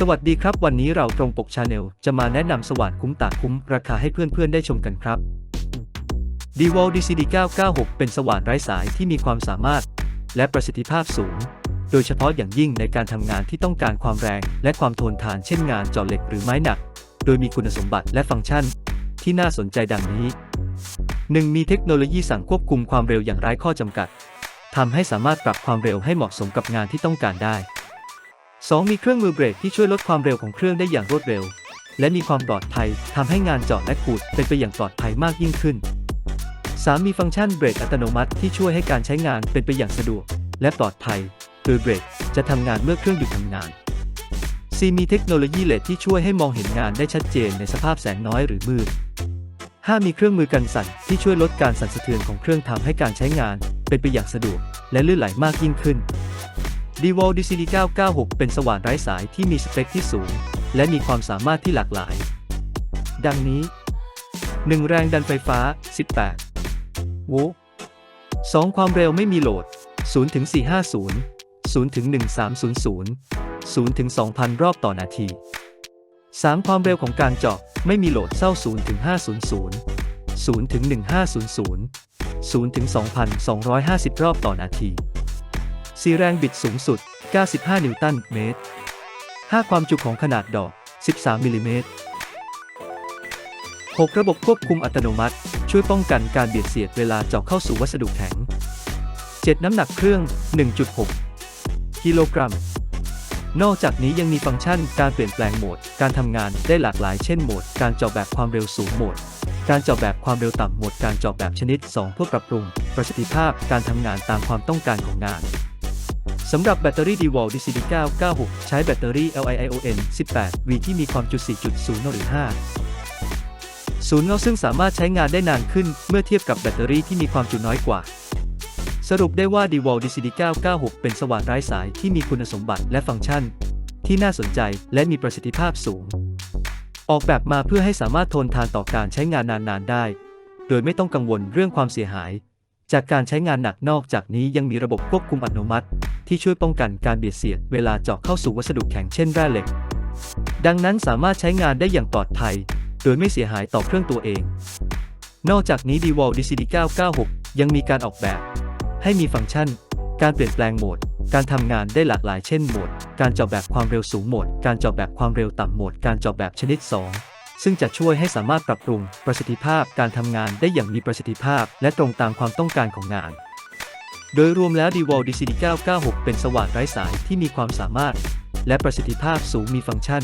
สวัสดีครับ วันนี้เราตรงปกชาแนลจะมาแนะนำสว่านคุ้มตาคุ้ม ราคาให้เพื่อนๆได้ชมกันครับ d w a l DCD 996เป็นสว่านไร้สายที่มีความสามารถ และประสิทธิภาพสูง โดยเฉพาะอย่างยิ่งในการทำงานที่ต้องการความแรง และความทนทานเช่นงานเจาะเหล็กหรือไม้หนัก โดยมีคุณสมบัติและฟังก์ชัน ที่น่าสนใจดังนี้ 1. มีเทคโนโลยีสั่งควบคุมความเร็วอย่างไร้ข้อจำกัดทำให้สามารถปรับความเร็วให้เหมาะสมกับงานที่ต้องการได้ 2. มีเครื่องมือเบรกที่ช่วยลดความเร็วของเครื่องได้อย่างรวดเร็ว และมีความปลอดภัยทำให้งานเจาะและขูดเป็นไปอย่างปลอดภัยมากยิ่งขึ้น 3. มีฟังก์ชันเบรกอัตโนมัติที่ช่วยให้การใช้งานเป็นไปอย่างสะดวก และปลอดภัยโดยเบรกจะทำงานเมื่อเครื่องหยุดทำงาน 4. มีเทคโนโลยีเลดที่ช่วยให้มองเห็นงานได้ชัดเจนในสภาพแสงน้อยหรือมืด 5. มีเครื่องมือกันสั่นที่ช่วยลดการสั่นสะเทือนของเครื่องทำให้การใช้งานเป็นไปอย่างสะดวก และลื่นไหลมากยิ่งขึ้น d w a l DCD 996 เป็นสว่านไร้สายที่มีสเปคที่สูง และมีความสามารถที่หลากหลาย ดังนี้ 1. แรงดันไฟฟ้า 18 โวลต์ 2. ความเร็วไม่มีโหลด 0 ถึง 450 0 ถึง 1300 0 ถึง 2,000 รอบต่อนาที 3. ความเร็วของการเจาะไม่มีโหลดเศร้า0 ถึง 500 0 ถึง 1500 0 ถึง 2,250 รอบต่อนาที 4แรงบิดสูงสุด 95 นิวตันเมตร5ความจุของขนาดดอก 13 มิลลิเมตร 6 ระบบควบคุมอัตโนมัติ ช่วยป้องกันการเบียดเสียดเวลาเจาะเข้าสู่วัสดุแข็ง 7 น้ำหนักเครื่อง 1.6 กิโลกรัม นอกจากนี้ยังมีฟังก์ชันการเปลี่ยนแปลงโหมด การทำงานได้หลากหลายเช่นโหมด การเจาะแบบความเร็วสูงโหมด การเจาะแบบความเร็วต่ำโหมด การเจาะแบบชนิด 2 เพื่อปรับปรุง ประสิทธิภาพการทำงานตามความต้องการของงาน สำหรับแบตเตอรี่ DeWalt DCD 996ใช้แบตเตอรี่ Li-ion 18V ที่มีความจุ4.0หรือ5ศูนย์เงาซึ่งสามารถใช้งานได้นานขึ้นเมื่อเทียบกับแบตเตอรี่ที่มีความจุน้อยกว่า สรุปได้ว่า DeWalt DCD 996เป็นสว่านไร้สายที่มีคุณสมบัติและฟังก์ชัน ที่น่าสนใจและมีประสิทธิภาพสูง ออกแบบมาเพื่อให้สามารถทนทานต่อการใช้งานนานๆได้ โดยไม่ต้องกังวลเรื่องความเสียหาย จากการใช้งานหนักนอกจากนี้ยังมีระบบควบคุมอัตโนมัติ ที่ช่วยป้องกันการเบียดเสียดเวลาเจาะเข้าสู่วัสดุแข็งเช่นแร่เหล็ก ดังนั้นสามารถใช้งานได้อย่างปลอดภัย โดยไม่เสียหายต่อเครื่องตัวเอง นอกจากนี้ DeWalt DCD 996 ยังมีการออกแบบ ให้มีฟังก์ชัน การเปลี่ยนแปลงโหมด การทำงานได้หลากหลายเช่นโหมด การเจาะแบบความเร็วสูงโหมด การเจาะแบบความเร็วต่ำโหมด การเจาะแบบชนิด 2 ซึ่งจะช่วยให้สามารถปรับปรุงประสิทธิภาพการทำงานได้อย่างมีประสิทธิภาพ และตรงตามความต้องการของงาน โดยรวมแล้ว d e w a l DCD 996เป็นสว่านไร้สายที่มีความสามารถ และประสิทธิภาพสูงมีฟังก์ชัน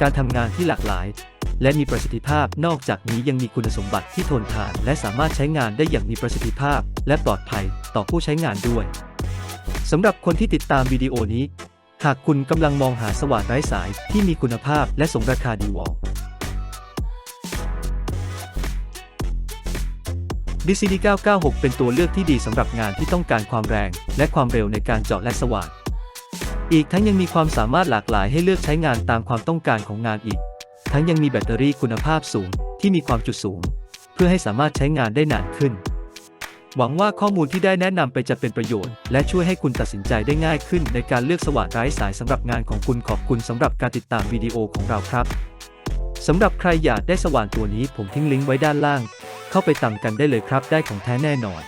การทำงานที่หลากหลาย และมีประสิทธิภาพนอกจากนี้ยังมีคุณสมบัติที่ทนทาน และสามารถใช้งานได้อย่างมีประสิทธิภาพ และปลอดภัยต่อผู้ใช้งานด้วยสำหรับคนที่ติดตามวิดีโอนี้ หากคุณกำลังมองหาสว่านไร้สายที่มีคุณภาพและสมราคาดีวอล DCD 996 เป็นตัวเลือกที่ดีสำหรับงานที่ต้องการความแรง และความเร็วในการเจาะและสว่าน อีกทั้งยังมีความสามารถหลากหลายให้เลือกใช้งานตามความต้องการของงานอีก ทั้งยังมีแบตเตอรี่คุณภาพสูงที่มีความจุสูง เพื่อให้สามารถใช้งานได้นานขึ้น หวังว่าข้อมูลที่ได้แนะนำไปจะเป็นประโยชน์ และช่วยให้คุณตัดสินใจได้ง่ายขึ้น ในการเลือกสว่านไร้สายสำหรับงานของคุณขอบคุณสำหรับการติดตามวิดีโอของเราครับสำหรับใครอยากได้สว่านตัวนี้ผมทิ้งลิงก์ไว้ด้านล่าง เข้าไปตามกันได้เลยครับ ได้ของแท้แน่นอน